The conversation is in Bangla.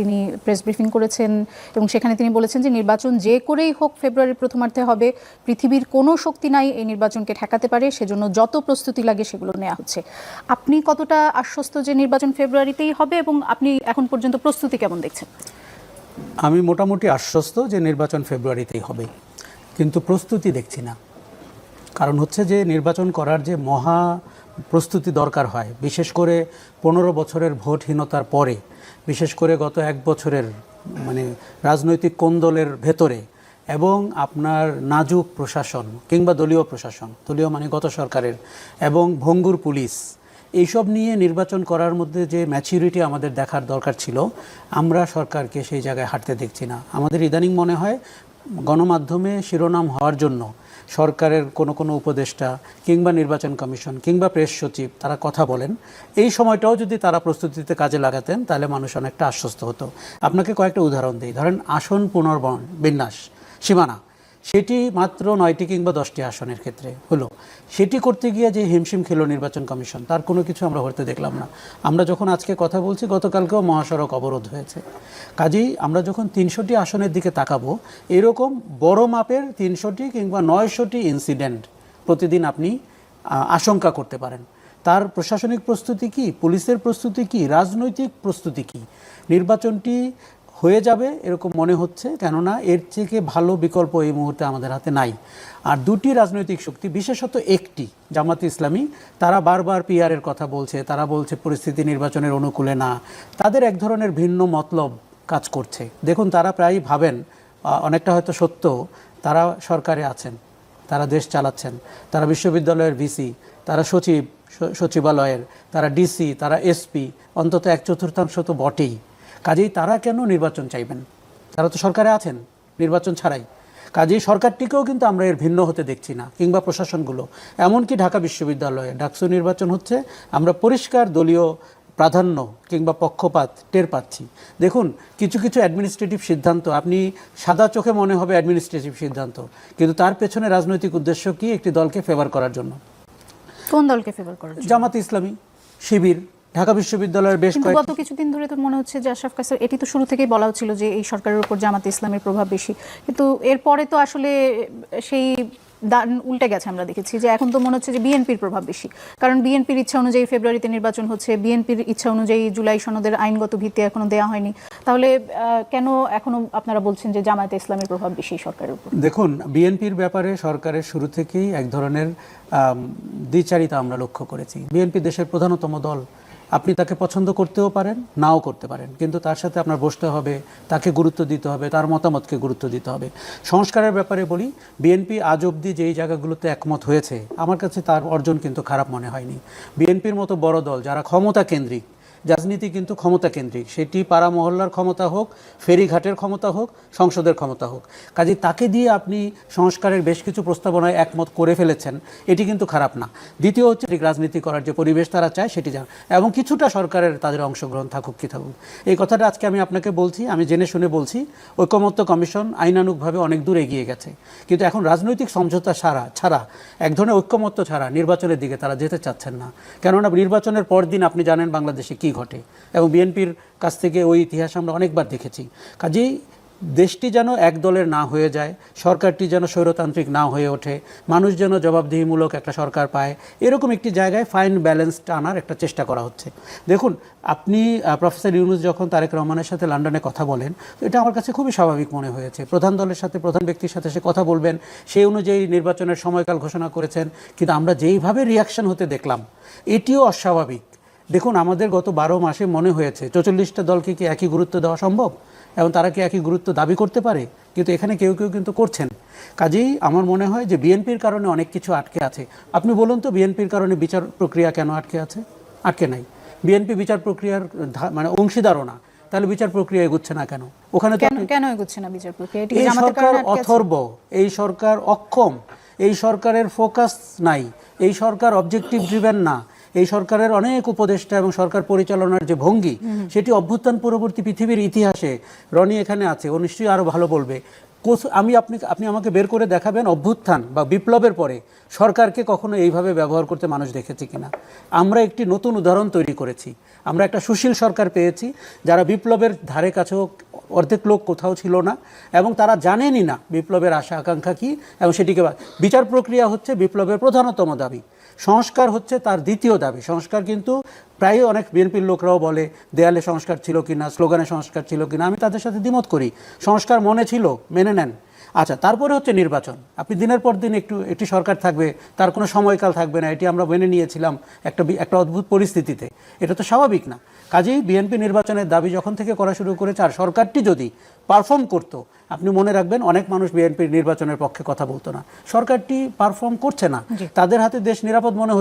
তিনি প্রেস ব্রিফিং করেছেন এবং সেখানে তিনি বলেছেন যে নির্বাচন যে করেই হোক ফেব্রুয়ারির প্রথমার্ধে হবে, পৃথিবীর কোনো শক্তি নাই এই নির্বাচনকে ঠেকাতে পারে, সেজন্য যত প্রস্তুতি লাগে সেগুলো নেওয়া হচ্ছে। আপনি কতটা আশ্বস্ত যে নির্বাচন ফেব্রুয়ারিতেই হবে এবং আপনি এখন পর্যন্ত প্রস্তুতি কেমন দেখছেন? আমি মোটামুটি আশ্বস্ত যে নির্বাচন ফেব্রুয়ারিতেই হবে, কিন্তু প্রস্তুতি দেখছি না। কারণ হচ্ছে যে নির্বাচন করার যে মহা প্রস্তুতি দরকার হয়। বিশেষ করে পনেরো বছরের ভোটহীনতার পরে, বিশেষ করে গত এক বছরের মানে রাজনৈতিক কোন্দলের ভেতরে এবং আপনার নাজুক প্রশাসন কিংবা দলীয় প্রশাসন, দলীয় মানে গত সরকারের এবং ভঙ্গুর পুলিশ, এইসব নিয়ে নির্বাচন করার মধ্যে যে ম্যাচিউরিটি আমাদের দেখার দরকার ছিল, আমরা সরকারকে সেই জায়গায় হাঁটতে দেখছি না। আমাদের ইদানিং মনে হয় গণমাধ্যমে শিরোনাম হওয়ার জন্য সরকারের কোনো কোনো উপদেষ্টা কিংবা নির্বাচন কমিশন কিংবা প্রেস সচিব তারা কথা বলেন। এই সময়টাও যদি তারা প্রস্তুতিতে কাজে লাগাতেন, তাহলে মানুষ অনেকটা আশ্বস্ত হতো। আপনাকে কয়েকটা উদাহরণ দিই। ধরেন আসন পুনর্বন বিন্যাস, সীমানা। সেটি মাত্র নয়টি কিংবা দশটি আসনের ক্ষেত্রে হলো। সেটি করতে গিয়ে যে হিমশিম খেল নির্বাচন কমিশন, তার কোনো কিছু আমরা হতে দেখলাম না। আমরা যখন আজকে কথা বলছি, গতকালকেও মহাসড়ক অবরোধ হয়েছে। কাজেই আমরা যখন তিনশোটি আসনের দিকে তাকাবো, এরকম বড় মাপের তিনশোটি কিংবা নয়শোটি ইনসিডেন্ট প্রতিদিন আপনি আশঙ্কা করতে পারেন। তার প্রশাসনিক প্রস্তুতি কি? পুলিশের প্রস্তুতি কি? রাজনৈতিক প্রস্তুতি কি? নির্বাচনটি হয়ে যাবে এরকম মনে হচ্ছে, কেননা এর থেকে ভালো বিকল্প এই মুহূর্তে আমাদের হাতে নাই। আর দুটি রাজনৈতিক শক্তি, বিশেষত একটি জামাত ইসলামী, তারা বারবার পিআরের কথা বলছে, তারা বলছে পরিস্থিতি নির্বাচনের অনুকূলে না। তাদের এক ধরনের ভিন্ন মতলব কাজ করছে। দেখুন, তারা প্রায়ই ভাবেন অনেকটা হয়তো সত্য, তারা সরকারে আছেন, তারা দেশ চালাচ্ছেন, তারা বিশ্ববিদ্যালয়ের ভিসি তারা সচিব সচিবালয়ের, তারা ডিসি তারা এসপি অন্তত এক চতুর্থাংশ তো বটেই। কাজেই তারা কেন নির্বাচন চাইবেন? তারা তো সরকারে আছেন নির্বাচন ছাড়াই। কাজেই সরকারটিকেও কিন্তু আমরা এর ভিন্ন হতে দেখছি না কিংবা প্রশাসনগুলো। এমনকি ঢাকা বিশ্ববিদ্যালয়ে ডাকসু নির্বাচন হচ্ছে আমরা পরিষ্কার দলীয় প্রাধান্য কিংবা পক্ষপাত টের পাচ্ছি। দেখুন কিছু কিছু অ্যাডমিনিস্ট্রেটিভ সিদ্ধান্ত আপনি সাদা চোখে মনে হবে অ্যাডমিনিস্ট্রেটিভ সিদ্ধান্ত কিন্তু তার পেছনে রাজনৈতিক উদ্দেশ্য কি একটি দলকে ফেভার করার জন্য? কোন দলকে ফেভার করার জামাত ইসলামী শিবির ঢাকা বিশ্ববিদ্যালয়ের বেশ কয়েক গত কিছুদিন ধরে তো মনে হচ্ছে যে আশরাফ কাসার এটি তো শুরু থেকেই বলা হচ্ছিল যে এই সরকারের উপর জামাত ইসলামের প্রভাব বেশি। কিন্তু এরপরে তো আসলে সেই দান উল্টে গেছে আমরা দেখেছি যে এখন তো মনে হচ্ছে যে বিএনপির প্রভাব বেশি। কারণ বিএনপির ইচ্ছা অনুযায়ী ফেব্রুয়ারিতে নির্বাচন হচ্ছে বিএনপির ইচ্ছা অনুযায়ী জুলাই সনদের আইনগত ভিত্তি এখনও দেওয়া হয়নি। তাহলে কেন এখনও আপনারা বলছেন যে জামায়াতে ইসলামের প্রভাব বেশি সরকারের উপর? দেখুন বিএনপির ব্যাপারে সরকারের শুরু থেকেই এক ধরনের দ্বিচারিতা আমরা লক্ষ্য করেছি। বিএনপি দেশের প্রধানতম দল। আপনি তাকে পছন্দ করতেও পারেন, নাও করতে পারেন। কিন্তু তার সাথে আপনার বসতে হবে, তাকে গুরুত্ব দিতে হবে, তার মতামতকে গুরুত্ব দিতে হবে। সংস্কারের ব্যাপারে বলি বিএনপি আজ অবধি যেই জায়গাগুলোতে একমত হয়েছে, আমার কাছে তার অর্জন কিন্তু খারাপ মনে হয়নি। বিএনপির মতো বড় দল, যারা ক্ষমতা কেন্দ্রিক রাজনীতি কিন্তু ক্ষমতা কেন্দ্রিক। সেটি পাড়া মহল্লার ক্ষমতা হোক, ফেরিঘাটের ক্ষমতা হোক, সংসদের ক্ষমতা হোক। কাজে তাকে দিয়ে আপনি সংস্কারের বেশ কিছু প্রস্তাবনায় একমত করে ফেলেছেন, এটি কিন্তু খারাপ না। দ্বিতীয় হচ্ছে রাজনীতি করার যে পরিবেশ তারা চায়, সেটি জান এবং কিছুটা সরকারের তাদের অংশগ্রহণ থাকুক কি থাকুক। এই কথাটা আজকে আমি আপনাকে বলছি, আমি জেনে শুনে বলছি, ঐকমত্য কমিশন আইনানুগভাবে অনেক দূর এগিয়ে গেছে। কিন্তু এখন রাজনৈতিক সমঝোতা ছাড়া ছাড়া, এক ধরনের ঐক্যমত্য ছাড়া নির্বাচনের দিকে তারা যেতে চাচ্ছেন না। কেননা নির্বাচনের পর দিন আপনি জানেন বাংলাদেশে কি ঘটে। এবং বিএনপির কাছ থেকে ওই ইতিহাস আমরা অনেকবার দেখেছি। কাজেই দেশটি যেন এক দলের না হয়ে যায়, সরকারটি যেন স্বৈরতান্ত্রিক না হয়ে ওঠে, মানুষ যেন জবাবদিহিমূলক একটা সরকার পায়, এরকম একটি জায়গায় ফাইন ব্যালেন্স আনার একটা চেষ্টা করা হচ্ছে। দেখুন, আপনি প্রফেসর ইউনুস যখন তারেক রহমানের সাথে লন্ডনে কথা বলেন এটা আমার কাছে খুবই স্বাভাবিক মনে হয়েছে। প্রধান দলের সাথে, প্রধান ব্যক্তির সাথে সে কথা বলবেন সেই অনুযায়ী নির্বাচনের সময়কাল ঘোষণা করেছেন, কিন্তু আমরা যেইভাবে রিয়াকশন হতে দেখলাম, এটিও অস্বাভাবিক। দেখুন আমাদের গত বারো মাসে মনে হয়েছে চৌচল্লিশটা দলকে কি একই গুরুত্ব দেওয়া সম্ভব? এবং তারা কি একই গুরুত্ব দাবি করতে পারে? কিন্তু এখানে কেউ কেউ কিন্তু করছেন। কাজেই আমার মনে হয় যে বিএনপির কারণে অনেক কিছু আটকে আছে। আপনি বলুন তো বিএনপির কারণে বিচার প্রক্রিয়া কেন আটকে আছে? আটকে নাই। বিএনপি বিচার প্রক্রিয়ার মানে অংশীদারও না। তাহলে বিচার প্রক্রিয়া এগুচ্ছে না কেন? ওখানে কেন এগোচ্ছে না বিচার প্রক্রিয়া? এই সরকার? অথর্ব এই সরকার অক্ষম এই সরকারের ফোকাস নাই এই সরকার অবজেক্টিভ ড্রিভেন না এই সরকারের অনেক উপদেষ্টা এবং সরকার পরিচালনার যে ভঙ্গি সেটি অভ্যুত্থান পরবর্তী পৃথিবীর ইতিহাসে রনি এখানে আছে ও নিশ্চয়ই আরও ভালো বলবে। আমি আপনি আপনি আমাকে বের করে দেখাবেন অভ্যুত্থান বা বিপ্লবের পরে সরকারকে কখনো এইভাবে ব্যবহার করতে মানুষ দেখেছে কিনা। আমরা একটি নতুন উদাহরণ তৈরি করেছি। আমরা একটা সুশীল সরকার পেয়েছি, যারা বিপ্লবের ধারে কাছেও অর্ধেক লোক কোথাও ছিল না এবং তারা জানেনই না বিপ্লবের আশা, আকাঙ্ক্ষা কী এবং সেটিকে বিচার প্রক্রিয়া হচ্ছে বিপ্লবের প্রধানতম দাবি। সংস্কার হচ্ছে তার দ্বিতীয় দাবি। সংস্কার কিন্তু প্রায় অনেক বিএনপির লোকরাও বলে দেয়ালে সংস্কার ছিল কিনা স্লোগানে সংস্কার ছিল কিনা আমি তাদের সাথে দ্বিমত করি। সংস্কার মনে ছিল মেনে নেন। আচ্ছা তারপরে হচ্ছে নির্বাচন। আপনি দিনের পর দিন একটু একটি সরকার থাকবে তার কোনো সময়কাল থাকবে না এটি আমরা মেনে নিয়েছিলাম একটা একটা অদ্ভুত পরিস্থিতিতে। এটা তো স্বাভাবিক না। কাজেই বিএনপি নির্বাচনের দাবি যখন থেকে করা শুরু করেছে আর সরকারটি যদি পারফর্ম করতো আপনি মনে রাখবেন অনেক মানুষ বিএনপির নির্বাচনের পক্ষে কথা বলতো না। সরকারটি পারফর্ম করছে না। তাদের হাতে দেশ নিরাপদ মনে